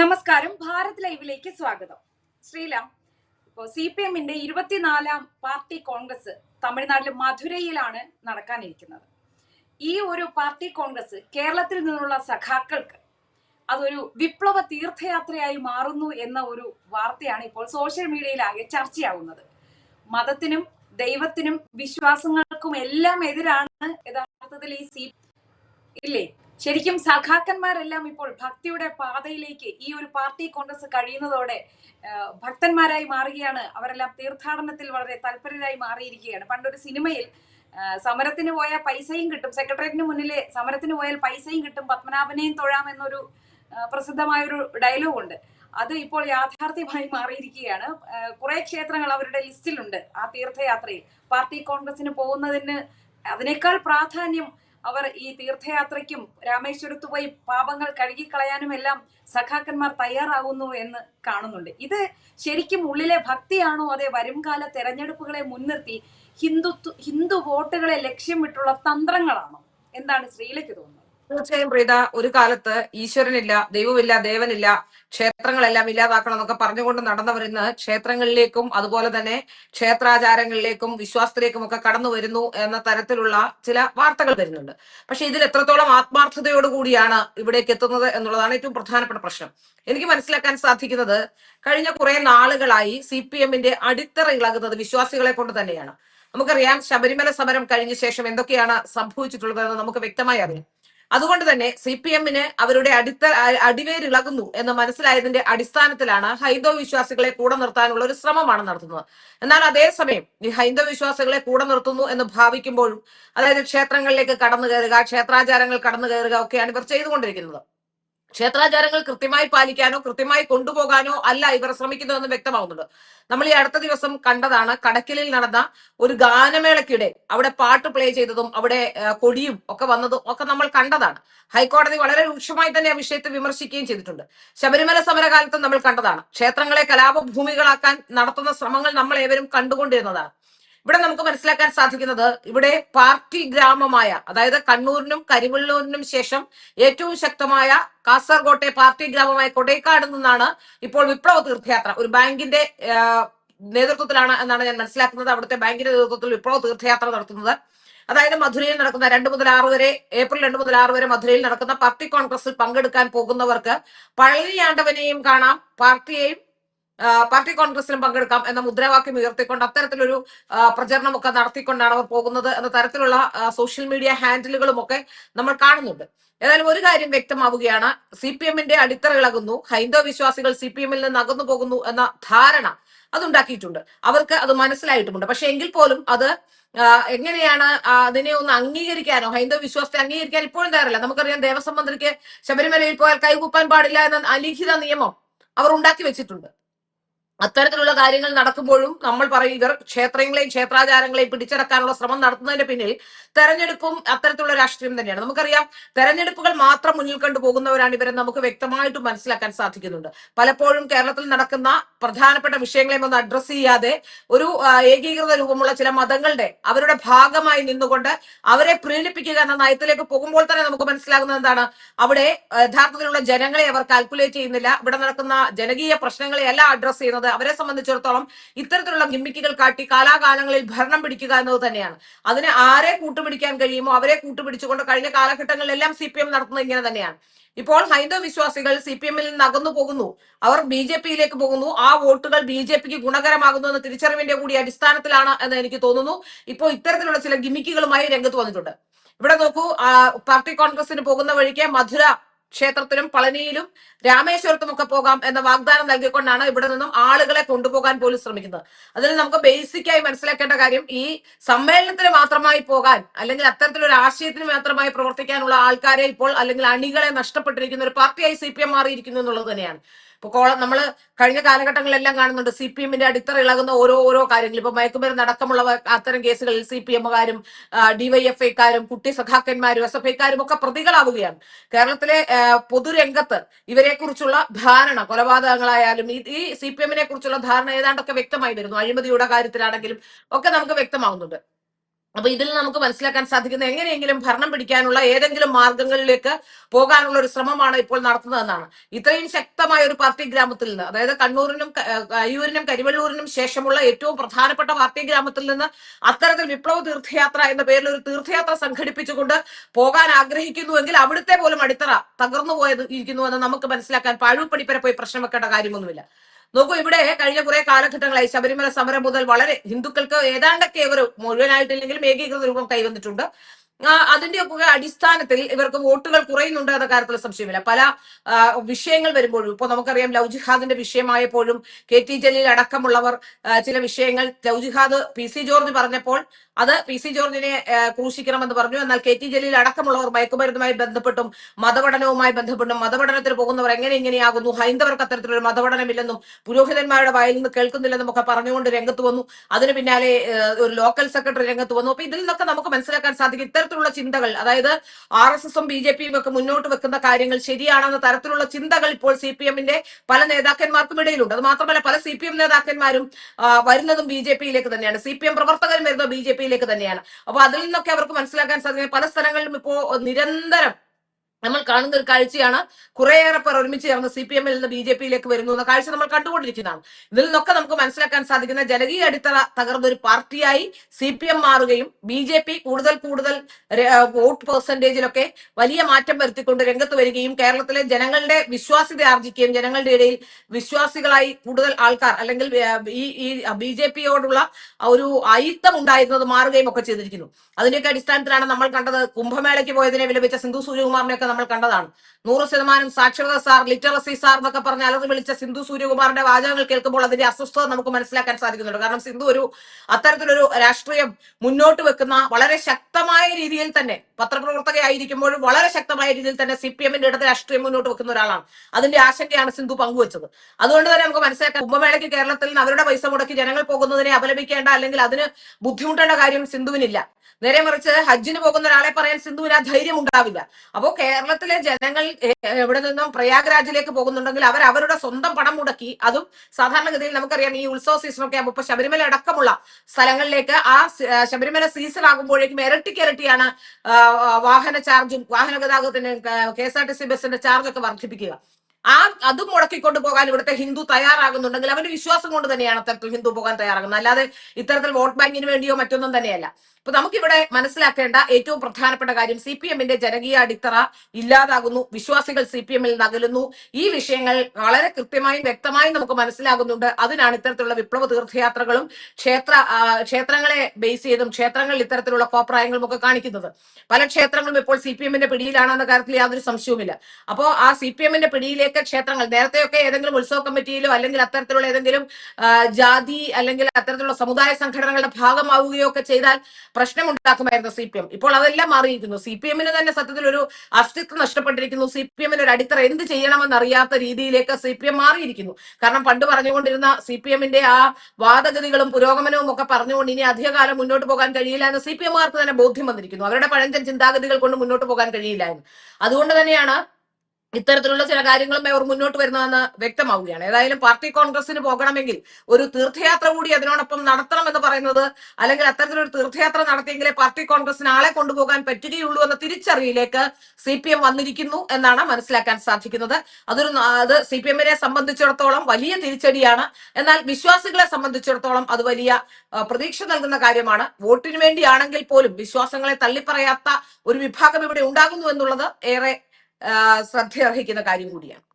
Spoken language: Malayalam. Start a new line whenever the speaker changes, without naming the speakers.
നമസ്കാരം. ഭാരത് ലൈവിലേക്ക് സ്വാഗതം. ശ്രീലാം ഇപ്പോൾ സി പി എമ്മിന്റെ ഇരുപത്തിനാലാം പാർട്ടി കോൺഗ്രസ് തമിഴ്നാട്ടിലെ മധുരയിലാണ് നടക്കാനിരിക്കുന്നത്. ഈ ഒരു പാർട്ടി കോൺഗ്രസ് കേരളത്തിൽ നിന്നുള്ള സഖാക്കൾക്ക് അതൊരു വിപ്ലവ തീർത്ഥയാത്രയായി മാറുന്നു എന്ന ഒരു വാർത്തയാണ് ഇപ്പോൾ സോഷ്യൽ മീഡിയയിലാകെ ചർച്ചയാവുന്നത്. മതത്തിനും ദൈവത്തിനും വിശ്വാസങ്ങൾക്കും എല്ലാം എതിരാണ് യഥാർത്ഥത്തിൽ ഈ സി ഇല്ലേ? ശരിക്കും സഖാക്കന്മാരെല്ലാം ഇപ്പോൾ ഭക്തിയുടെ പാതയിലേക്ക് ഈ ഒരു പാർട്ടി കോൺഗ്രസ് കഴിയുന്നതോടെ ഭക്തന്മാരായി മാറുകയാണ്. അവരെല്ലാം തീർത്ഥാടനത്തിൽ വളരെ തൽപരരായി മാറിയിരിക്കുകയാണ്. പണ്ടൊരു സിനിമയിൽ സമരത്തിന് പോയാൽ പൈസയും കിട്ടും. സെക്രട്ടേറിയറ്റിന് മുന്നിലെ സമരത്തിന് പോയാൽ പൈസയും കിട്ടും. പത്മനാഭനെയും തൊഴാം എന്നൊരു പ്രസിദ്ധമായ ഒരു ഡയലോഗ് ഉണ്ട് അത് ഇപ്പോൾ യാഥാർത്ഥ്യമായി മാറിയിരിക്കുകയാണ്. കുറെ ക്ഷേത്രങ്ങൾ അവരുടെ ലിസ്റ്റിലുണ്ട് ആ തീർത്ഥയാത്രയിൽ. പാർട്ടി കോൺഗ്രസിന് പോകുന്നതിന് അതിനേക്കാൾ പ്രാധാന്യം അവർ ഈ തീർത്ഥയാത്രയ്ക്കും രാമേശ്വരത്ത് പോയി പാപങ്ങൾ കഴുകിക്കളയാനും എല്ലാം സഖാക്കന്മാർ തയ്യാറാകുന്നു എന്ന് കാണുന്നുണ്ട്. ഇത് ശരിക്കും ഉള്ളിലെ ഭക്തിയാണോ? അതെ വരുംകാല തെരഞ്ഞെടുപ്പുകളെ മുൻനിർത്തി ഹിന്ദുത്വ ഹിന്ദു വോട്ടുകളെ ലക്ഷ്യം വിട്ടുള്ള തന്ത്രങ്ങളാണോ? എന്താണ് ശ്രീലയ്ക്ക് തോന്നുന്നത്?
തീർച്ചയായും പ്രീത ഒരു കാലത്ത് ഈശ്വരനില്ല ദൈവമില്ല ദേവനില്ല ക്ഷേത്രങ്ങളെല്ലാം ഇല്ലാതാക്കണം എന്നൊക്കെ പറഞ്ഞുകൊണ്ട് നടന്നവർ ഇന്ന് ക്ഷേത്രങ്ങളിലേക്കും അതുപോലെ തന്നെ ക്ഷേത്രാചാരങ്ങളിലേക്കും വിശ്വാസത്തിലേക്കും ഒക്കെ കടന്നു വരുന്നു എന്ന തരത്തിലുള്ള ചില വാർത്തകൾ വരുന്നുണ്ട്. പക്ഷെ ഇതിൽ എത്രത്തോളം ആത്മാർത്ഥതയോടുകൂടിയാണ് ഇവിടേക്ക് എത്തുന്നത് എന്നുള്ളതാണ് ഏറ്റവും പ്രധാനപ്പെട്ട പ്രശ്നം. എനിക്ക് മനസ്സിലാക്കാൻ സാധിക്കുന്നത് കഴിഞ്ഞ കുറെ നാളുകളായി സി പി എമ്മിന്റെ അടിത്തറ ഇളകുന്നത് വിശ്വാസികളെ കൊണ്ട് തന്നെയാണ്. നമുക്കറിയാം ശബരിമല സമരം കഴിഞ്ഞ ശേഷം എന്തൊക്കെയാണ് സംഭവിച്ചിട്ടുള്ളത് എന്ന് നമുക്ക് വ്യക്തമായി അറിയാം. അതുകൊണ്ട് തന്നെ സി പി എമ്മിന് അവരുടെ അടിത്ത അടിവേരിളകുന്നു എന്ന് മനസ്സിലായതിന്റെ അടിസ്ഥാനത്തിലാണ് ഹൈന്ദവ വിശ്വാസികളെ കൂടെ നിർത്താനുള്ള ഒരു ശ്രമമാണ് നടത്തുന്നത്. എന്നാൽ അതേസമയം ഈ ഹൈന്ദവ വിശ്വാസികളെ കൂടെ നിർത്തുന്നു എന്ന് ഭാവിക്കുമ്പോഴും അതായത് ക്ഷേത്രങ്ങളിലേക്ക് കടന്നു കയറുക ക്ഷേത്രാചാരങ്ങൾ കടന്നു കയറുക ഒക്കെയാണ് ഇവർ ചെയ്തുകൊണ്ടിരിക്കുന്നത്. ക്ഷേത്രാചാരങ്ങൾ കൃത്യമായി പാലിക്കാനോ കൃത്യമായി കൊണ്ടുപോകാനോ അല്ല ഇവർ ശ്രമിക്കുന്നതെന്ന് വ്യക്തമാവുന്നുണ്ട്. നമ്മൾ ഈ അടുത്ത ദിവസം കണ്ടതാണ് കടക്കലിൽ നടന്ന ഒരു ഗാനമേളയ്ക്കിടെ അവിടെ പാട്ട് പ്ലേ ചെയ്തതും അവിടെ കൊടിയും ഒക്കെ വന്നതും ഒക്കെ നമ്മൾ കണ്ടതാണ്. ഹൈക്കോടതി വളരെ രൂക്ഷമായി തന്നെ ആ വിഷയത്തെ വിമർശിക്കുകയും ചെയ്തിട്ടുണ്ട്. ശബരിമല സമരകാലത്ത് നമ്മൾ കണ്ടതാണ്. ക്ഷേത്രങ്ങളെ കലാപഭൂമികളാക്കാൻ നടത്തുന്ന ശ്രമങ്ങൾ നമ്മൾ ഏവരും കണ്ടുകൊണ്ടിരുന്നതാണ്. ഇവിടെ നമുക്ക് മനസ്സിലാക്കാൻ സാധിക്കുന്നത് ഇവിടെ പാർട്ടി ഗ്രാമമായ അതായത് കണ്ണൂരിനും കരിവള്ളൂരിനും ശേഷം ഏറ്റവും ശക്തമായ കാസർകോട്ടെ പാർട്ടി ഗ്രാമമായ കൊടൈക്കാട് നിന്നാണ് ഇപ്പോൾ വിപ്ലവ തീർത്ഥയാത്ര ഒരു ബാങ്കിന്റെ നേതൃത്വത്തിലാണ് എന്നാണ് ഞാൻ മനസ്സിലാക്കുന്നത്. അവിടുത്തെ ബാങ്കിന്റെ നേതൃത്വത്തിൽ വിപ്ലവ തീർത്ഥയാത്ര നടത്തുന്നത്. അതായത് മധുരയിൽ നടക്കുന്ന രണ്ട് മുതൽ ആറ് വരെ ഏപ്രിൽ രണ്ട് മുതൽ ആറ് വരെ മധുരയിൽ നടക്കുന്ന പാർട്ടി കോൺഗ്രസിൽ പങ്കെടുക്കാൻ പോകുന്നവർക്ക് പഴനിയാണ്ടവനെയും കാണാം പാർട്ടിയെയും പാർട്ടി കോൺഗ്രസിലും പങ്കെടുക്കാം എന്ന മുദ്രാവാക്യം ഉയർത്തിക്കൊണ്ട് അത്തരത്തിലൊരു പ്രചരണമൊക്കെ നടത്തിക്കൊണ്ടാണ് അവർ പോകുന്നത് എന്ന തരത്തിലുള്ള സോഷ്യൽ മീഡിയ ഹാൻഡിലുകളും ഒക്കെ നമ്മൾ കാണുന്നുണ്ട്. ഏതായാലും ഒരു കാര്യം വ്യക്തമാവുകയാണ്. സി പി എമ്മിന്റെ അടിത്തറ ഇളകുന്നു ഹൈന്ദവ വിശ്വാസികൾ സി പി എമ്മിൽ നിന്ന് അകന്നു പോകുന്നു എന്ന ധാരണ അതുണ്ടാക്കിയിട്ടുണ്ട്. അവർക്ക് അത് മനസ്സിലായിട്ടുമുണ്ട്. പക്ഷെ എങ്കിൽ പോലും അത് എങ്ങനെയാണ് അതിനെ ഒന്ന് അംഗീകരിക്കാനോ ഹൈന്ദവ വിശ്വാസത്തെ അംഗീകരിക്കാൻ ഇപ്പോഴും തയ്യാറില്ല. നമുക്കറിയാം ദേവസ്വം മന്ത്രിക്ക് ശബരിമലയിൽ പോയാൽ കൈകൂപ്പാൻ പാടില്ല എന്ന അലിഖിത നിയമം അവർ ഉണ്ടാക്കി വെച്ചിട്ടുണ്ട്. അത്തരത്തിലുള്ള കാര്യങ്ങൾ നടക്കുമ്പോഴും നമ്മൾ പറയും ഇവർ ക്ഷേത്രങ്ങളെയും ക്ഷേത്രാചാരങ്ങളെയും പിടിച്ചടക്കാനുള്ള ശ്രമം നടത്തുന്നതിന്റെ പിന്നിൽ തെരഞ്ഞെടുപ്പും അത്തരത്തിലുള്ള രാഷ്ട്രീയം തന്നെയാണ്. നമുക്കറിയാം തെരഞ്ഞെടുപ്പുകൾ മാത്രം മുന്നിൽ കണ്ടു പോകുന്നവരാണ് ഇവരെ നമുക്ക് വ്യക്തമായിട്ട് മനസ്സിലാക്കാൻ സാധിക്കുന്നുണ്ട്. പലപ്പോഴും കേരളത്തിൽ നടക്കുന്ന പ്രധാനപ്പെട്ട വിഷയങ്ങളെയും ഒന്ന് അഡ്രസ്സ് ചെയ്യാതെ ഒരു ഏകീകൃത രൂപമുള്ള ചില മതങ്ങളുടെ അവരുടെ ഭാഗമായി നിന്നുകൊണ്ട് അവരെ പ്രീണിപ്പിക്കുക എന്ന നയത്തിലേക്ക് പോകുമ്പോൾ തന്നെ നമുക്ക് മനസ്സിലാകുന്നത് എന്താണ്? അവിടെ യഥാർത്ഥത്തിലുള്ള ജനങ്ങളെ അവർ കാൽക്കുലേറ്റ് ചെയ്യുന്നില്ല. ഇവിടെ നടക്കുന്ന ജനകീയ പ്രശ്നങ്ങളെ അല്ല അഡ്രസ് ചെയ്യുന്നത്. അവരെ സംബന്ധിച്ചിടത്തോളം ഇത്തരത്തിലുള്ള ഗിമ്മിക്കുകൾ കാട്ടി കാലാകാലങ്ങളിൽ ഭരണം പിടിക്കുക എന്നത് തന്നെയാണ്. അതിന് ആരെ കൂട്ടുപിടിക്കാൻ കഴിയുമോ അവരെ കൂട്ടുപിടിച്ചുകൊണ്ട് കഴിഞ്ഞ കാലഘട്ടങ്ങളിലെല്ലാം സി പി എം നടത്തുന്നത് ഇങ്ങനെ തന്നെയാണ്. ഇപ്പോൾ ഹൈന്ദവ വിശ്വാസികൾ സി പി എമ്മിൽ നിന്ന് അകന്നു പോകുന്നു. അവർ ബി ജെ പിയിലേക്ക് പോകുന്നു. ആ വോട്ടുകൾ ബി ജെ പിക്ക് ഗുണകരമാകുന്നു എന്ന തിരിച്ചറിവിന്റെ കൂടി അടിസ്ഥാനത്തിലാണ് എന്ന് എനിക്ക് തോന്നുന്നു. ഇപ്പോൾ ഇത്തരത്തിലുള്ള ചില ഗിമിക്കുകളുമായി രംഗത്ത് വന്നിട്ടുണ്ട്. ഇവിടെ നോക്കൂ പാർട്ടി കോൺഗ്രസിന് പോകുന്ന വഴിക്ക് മധുര ക്ഷേത്രത്തിലും പളനിയിലും രാമേശ്വരത്തും ഒക്കെ പോകാം എന്ന വാഗ്ദാനം നൽകിക്കൊണ്ടാണ് ഇവിടെ നിന്നും ആളുകളെ കൊണ്ടുപോകാൻ പോലും ശ്രമിക്കുന്നത്. അതിൽ നമുക്ക് ബേസിക്കായി മനസ്സിലാക്കേണ്ട കാര്യം ഈ സമ്മേളനത്തിന് മാത്രമായി പോകാൻ അല്ലെങ്കിൽ അത്തരത്തിലൊരു ആശയത്തിന് മാത്രമായി പ്രവർത്തിക്കാനുള്ള ആൾക്കാരെ ഇപ്പോൾ അല്ലെങ്കിൽ അണികളെ നഷ്ടപ്പെട്ടിരിക്കുന്ന ഒരു പാർട്ടിയായി സി പി എം മാറിയിരിക്കുന്നു എന്നുള്ളത് തന്നെയാണ്. ഇപ്പൊ കോള നമ്മൾ കഴിഞ്ഞ കാലഘട്ടങ്ങളിലെല്ലാം കാണുന്നുണ്ട് സി പി എമ്മിന്റെ അടിത്തറ ഇളകുന്ന ഓരോ ഓരോ കാര്യങ്ങൾ. ഇപ്പൊ മയക്കുമരുന്ന് അടക്കമുള്ള അത്തരം കേസുകളിൽ സി പി എമ്മുകാരും ഡിവൈഎഫ്ഐക്കാരും കുട്ടി സഖാക്കന്മാരും എസ് എഫ് ഐക്കാരും ഒക്കെ പ്രതികളാവുകയാണ്. കേരളത്തിലെ പൊതുരംഗത്ത് ഇവരെ കുറിച്ചുള്ള ധാരണ കൊലപാതകങ്ങളായാലും ഈ സി പി എമ്മിനെ കുറിച്ചുള്ള ധാരണ ഏതാണ്ടൊക്കെ വ്യക്തമായി വരുന്നു. അഴിമതിയുടെ കാര്യത്തിലാണെങ്കിലും ഒക്കെ നമുക്ക് വ്യക്തമാവുന്നുണ്ട്. അപ്പൊ ഇതിൽ നമുക്ക് മനസ്സിലാക്കാൻ സാധിക്കുന്ന എങ്ങനെയെങ്കിലും ഭരണം പിടിക്കാനുള്ള ഏതെങ്കിലും മാർഗങ്ങളിലേക്ക് പോകാനുള്ള ഒരു ശ്രമമാണ് ഇപ്പോൾ നടത്തുന്നതെന്നാണ്. ഇത്രയും ശക്തമായ ഒരു പാർട്ടി ഗ്രാമത്തിൽ നിന്ന് അതായത് കണ്ണൂരിനും അയ്യൂരിനും കരിവള്ളൂരിനും ശേഷമുള്ള ഏറ്റവും പ്രധാനപ്പെട്ട പാർട്ടി ഗ്രാമത്തിൽ നിന്ന് അത്തരത്തിൽ വിപ്ലവ തീർത്ഥയാത്ര എന്ന പേരിൽ ഒരു തീർത്ഥയാത്ര സംഘടിപ്പിച്ചുകൊണ്ട് പോകാൻ ആഗ്രഹിക്കുന്നുവെങ്കിൽ അവിടുത്തെ പോലും അടിത്തറ തകർന്നു പോയത് ഇരിക്കുന്നുവെന്ന് നമുക്ക് മനസ്സിലാക്കാൻ പാഴൂപ്പടിപ്പരെ പോയി പ്രശ്നം വെക്കേണ്ട കാര്യമൊന്നുമില്ല. നോക്കൂ ഇവിടെ കഴിഞ്ഞ കുറെ കാലഘട്ടങ്ങളായി ശബരിമല സമരം മുതൽ വളരെ ഹിന്ദുക്കൾക്ക് ഏതാണ്ടൊക്കെ ഒരു മുഴുവനായിട്ടില്ലെങ്കിലും ഏകീകൃത രൂപം കൈവന്നിട്ടുണ്ട്. അതിന്റെയൊക്കെ അടിസ്ഥാനത്തിൽ ഇവർക്ക് വോട്ടുകൾ കുറയുന്നുണ്ട് എന്ന കാര്യത്തിൽ സംശയമില്ല. പല വിഷയങ്ങൾ വരുമ്പോഴും ഇപ്പൊ നമുക്കറിയാം ലവ് ജിഹാദിന്റെ വിഷയമായപ്പോഴും കെ ടി ജലീൽ അടക്കമുള്ളവർ ചില വിഷയങ്ങൾ love jihad P C George പറഞ്ഞപ്പോൾ അത് പി സി ജോർജിനെ ക്രൂശിക്കണമെന്ന് പറഞ്ഞു. എന്നാൽ കെ ടി ജലീൽ അടക്കമുള്ളവർ മയക്കുമരുന്നുമായി ബന്ധപ്പെട്ടും മതപഠനവുമായി ബന്ധപ്പെട്ടും മതപഠനത്തിന് പോകുന്നവർ എങ്ങനെ ഇങ്ങനെയാകുന്നു? ഹൈന്ദവർക്ക് അത്തരത്തിലൊരു മതപഠനമില്ലെന്നും പുരോഹിതന്മാരുടെ വായിൽ നിന്ന് കേൾക്കുന്നില്ലെന്നും ഒക്കെ പറഞ്ഞുകൊണ്ട് രംഗത്ത് വന്നു. അതിന് പിന്നാലെ ഒരു ലോക്കൽ സെക്രട്ടറി രംഗത്ത് വന്നു. അപ്പൊ ഇതിൽ നിന്നൊക്കെ നമുക്ക് മനസ്സിലാക്കാൻ സാധിക്കും ഇത്തരത്തിലുള്ള ചിന്തകൾ അതായത് ആർ എസ് എസും ബി ജെ പിയും ഒക്കെ മുന്നോട്ട് വെക്കുന്ന കാര്യങ്ങൾ ശരിയാണെന്ന തരത്തിലുള്ള ചിന്തകൾ ഇപ്പോൾ സി പി എമ്മിന്റെ പല നേതാക്കന്മാർക്കും ഇടയിലുണ്ട്. അത് മാത്രമല്ല പല സി പി എം നേതാക്കന്മാരും വരുന്നതും ബി ജെ പിയിലേക്ക് തന്നെയാണ്. സി പി എം പ്രവർത്തകരും വരുന്നത് ബി ജെ പിയിലേക്ക് തന്നെയാണ്. അപ്പൊ അതിൽ നിന്നൊക്കെ അവർക്ക് മനസ്സിലാക്കാൻ സാധിക്കും പല സ്ഥലങ്ങളിലും ഇപ്പോ നിരന്തരം നമ്മൾ കാണുന്ന ഒരു കാഴ്ചയാണ് കുറേയേറെ പേർ ഒരുമിച്ച് ചേർന്ന് സി പി എമ്മിൽ നിന്ന് ബി ജെ പിയിലേക്ക് വരുന്നു എന്ന കാഴ്ച നമ്മൾ കണ്ടുകൊണ്ടിരിക്കുന്നതാണ്. ഇതിൽ നിന്നൊക്കെ നമുക്ക് മനസ്സിലാക്കാൻ സാധിക്കുന്ന ജനകീയ അടിത്തറ തകർന്ന ഒരു പാർട്ടിയായി സി പി എം മാറുകയും ബി ജെ പി കൂടുതൽ കൂടുതൽ വോട്ട് പെർസെന്റേജിലൊക്കെ വലിയ മാറ്റം വരുത്തിക്കൊണ്ട് രംഗത്ത് വരികയും കേരളത്തിലെ ജനങ്ങളുടെ വിശ്വാസ്യത ആർജിക്കുകയും ജനങ്ങളുടെ ഇടയിൽ വിശ്വാസികളായി കൂടുതൽ ആൾക്കാർ അല്ലെങ്കിൽ ഈ ഈ ബി ജെ പിയോടുള്ള ഒരു അയിത്തം ഉണ്ടായിരുന്നത് മാറുകയും ഒക്കെ ചെയ്തിരിക്കുന്നു. അതിന്റെയൊക്കെ അടിസ്ഥാനത്തിലാണ് നമ്മൾ കണ്ടത്. കുംഭമേളയ്ക്ക് പോയതിനെ വിലപിച്ച സിന്ധു സൂര്യകുമാറിനെയൊക്കെ നമ്മൾ കണ്ടതാണ്. നൂറ് ശതമാനം സാക്ഷരത സാർ ലിറ്ററസി സാർ എന്നൊക്കെ പറഞ്ഞ് അലറി വിളിച്ച സിന്ധു സൂര്യകുമാറിന്റെ വാചകങ്ങൾ കേൾക്കുമ്പോൾ അതിന്റെ അസ്വസ്ഥത നമുക്ക് മനസ്സിലാക്കാൻ സാധിക്കുന്നുണ്ട്. കാരണം സിന്ധു ഒരു അത്തരത്തിലൊരു രാഷ്ട്രീയം മുന്നോട്ട് വെക്കുന്ന വളരെ ശക്തമായ രീതിയിൽ തന്നെ പത്രപ്രവർത്തകയായിരിക്കുമ്പോഴും വളരെ ശക്തമായ രീതിയിൽ തന്നെ സി പി എമ്മിന്റെ ഇടത് രാഷ്ട്രീയം മുന്നോട്ട് വെക്കുന്ന ഒരാളാണ്. അതിന്റെ ആശങ്കയാണ് സിന്ധു പങ്കുവച്ചത്. അതുകൊണ്ട് തന്നെ നമുക്ക് മനസ്സിലാക്കാം കുംഭമേളയ്ക്ക് കേരളത്തിൽ നിന്ന് അവരുടെ പൈസ മുടക്കി ജനങ്ങൾ പോകുന്നതിനെ അപലപിക്കേണ്ട അല്ലെങ്കിൽ അതിന് ബുദ്ധിമുട്ടേണ്ട കാര്യം സിന്ധുവിനില്ല. നേരെ മറിച്ച് ഹജ്ജിന് പോകുന്ന ഒരാളെ പറയാൻ സിന്ധുവിന് ആ ധൈര്യം ഉണ്ടാവില്ല അപ്പോ കേരളത്തിലെ ജനങ്ങൾ എവിടെ നിന്നും പ്രയാഗ്രാജിലേക്ക് പോകുന്നുണ്ടെങ്കിൽ അവർ അവരുടെ സ്വന്തം പണം മുടക്കി. അതും സാധാരണഗതിയിൽ നമുക്കറിയാം ഈ ഉത്സവ സീസണൊക്കെ ആകുമ്പോൾ ശബരിമല അടക്കമുള്ള സ്ഥലങ്ങളിലേക്ക് ആ ശബരിമല സീസൺ ആകുമ്പോഴേക്കും ഇരട്ടിക്ക് ഇരട്ടിയാണ് വാഹന ചാർജും വാഹന ഗതാഗതത്തിന് K S R T C ബസിന്റെ ചാർജൊക്കെ വർദ്ധിപ്പിക്കുക. ആ അതും മുടക്കിക്കൊണ്ട് പോകാൻ ഇവിടുത്തെ ഹിന്ദു തയ്യാറാകുന്നുണ്ടെങ്കിൽ അവന്റെ വിശ്വാസം കൊണ്ട് തന്നെയാണ് അത്തരത്തിൽ ഹിന്ദു പോകാൻ തയ്യാറാകുന്നത്. അല്ലാതെ ഇത്തരത്തിൽ വോട്ട് ബാങ്കിന് വേണ്ടിയോ മറ്റൊന്നും തന്നെയല്ല. അപ്പൊ നമുക്കിവിടെ മനസ്സിലാക്കേണ്ട ഏറ്റവും പ്രധാനപ്പെട്ട കാര്യം സി പി എമ്മിന്റെ ജനകീയ അടിത്തറ ഇല്ലാതാകുന്നു. വിശ്വാസികൾ സി പി എമ്മിൽ നകലുന്നു. ഈ വിഷയങ്ങൾ വളരെ കൃത്യമായും വ്യക്തമായും നമുക്ക് മനസ്സിലാകുന്നുണ്ട്. അതിനാണ് ഇത്തരത്തിലുള്ള വിപ്ലവ തീർത്ഥയാത്രകളും ക്ഷേത്ര ക്ഷേത്രങ്ങളെ ബേസ് ചെയ്തും ക്ഷേത്രങ്ങളിൽ ഇത്തരത്തിലുള്ള കോപ്രായങ്ങളും ഒക്കെ കാണിക്കുന്നത്. പല ക്ഷേത്രങ്ങളും ഇപ്പോൾ സി പി എമ്മിന്റെ പിടിയിലാണെന്ന കാര്യത്തിൽ യാതൊരു സംശയവുമില്ല. അപ്പോ ആ സി പി എമ്മിന്റെ പിടിയിലേക്ക് ക്ഷേത്രങ്ങൾ നേരത്തെയൊക്കെ ഏതെങ്കിലും ഉത്സവ കമ്മിറ്റിയിലോ അല്ലെങ്കിൽ അത്തരത്തിലുള്ള ഏതെങ്കിലും ജാതി അല്ലെങ്കിൽ അത്തരത്തിലുള്ള സമുദായ സംഘടനകളുടെ ഭാഗമാവുകയോ ഒക്കെ ചെയ്താൽ പ്രശ്നമുണ്ടാക്കുമായിരുന്നു സി പി എം. ഇപ്പോൾ അതെല്ലാം മാറിയിരിക്കുന്നു. സി പി എമ്മിന് തന്നെ സത്യത്തിൽ ഒരു അസ്തിത്വം നഷ്ടപ്പെട്ടിരിക്കുന്നു. സി പി എമ്മിന് ഒരു അടിത്തറ എന്ത് ചെയ്യണമെന്ന് അറിയാത്ത രീതിയിലേക്ക് സി പി എം മാറിയിരിക്കുന്നു. കാരണം പണ്ട് പറഞ്ഞുകൊണ്ടിരുന്ന സി പി എമ്മിന്റെ ആ വാദഗതികളും പുരോഗമനവും ഒക്കെ പറഞ്ഞുകൊണ്ട് ഇനി അധികകാലം മുന്നോട്ട് പോകാൻ കഴിയില്ല എന്ന് സി പി എമ്മുകാർക്ക് തന്നെ ബോധ്യം വന്നിരിക്കുന്നു. അവരുടെ പഴഞ്ചൻ ചിന്താഗതികൾ കൊണ്ട് മുന്നോട്ട് പോകാൻ കഴിയില്ല എന്ന്. അതുകൊണ്ട് തന്നെയാണ് ഇത്തരത്തിലുള്ള ചില കാര്യങ്ങളും അവർ മുന്നോട്ട് വരുന്നതെന്ന് വ്യക്തമാവുകയാണ്. ഏതായാലും പാർട്ടി കോൺഗ്രസിന് പോകണമെങ്കിൽ ഒരു തീർത്ഥയാത്ര കൂടി അതിനോടൊപ്പം നടത്തണം എന്ന് പറയുന്നത് അല്ലെങ്കിൽ അത്തരത്തിലൊരു തീർത്ഥയാത്ര നടത്തിയെങ്കിലേ പാർട്ടി കോൺഗ്രസിന് ആളെ കൊണ്ടുപോകാൻ പറ്റുകയുള്ളൂ എന്ന തിരിച്ചറിയിലേക്ക് സി പി എം വന്നിരിക്കുന്നു എന്നാണ് മനസ്സിലാക്കാൻ സാധിക്കുന്നത്. അതൊരു അത് സി പി എമ്മിനെ സംബന്ധിച്ചിടത്തോളം വലിയ തിരിച്ചടിയാണ്. എന്നാൽ വിശ്വാസികളെ സംബന്ധിച്ചിടത്തോളം അത് വലിയ പ്രതീക്ഷ നൽകുന്ന കാര്യമാണ്. വോട്ടിന് വേണ്ടിയാണെങ്കിൽ പോലും വിശ്വാസങ്ങളെ തള്ളിപ്പറയാത്ത ഒരു വിഭാഗം ഇവിടെ ഉണ്ടാകുന്നു എന്നുള്ളത് ഏറെ ശ്രദ്ധ അർഹിക്കുന്ന കാര്യം കൂടിയാണ്.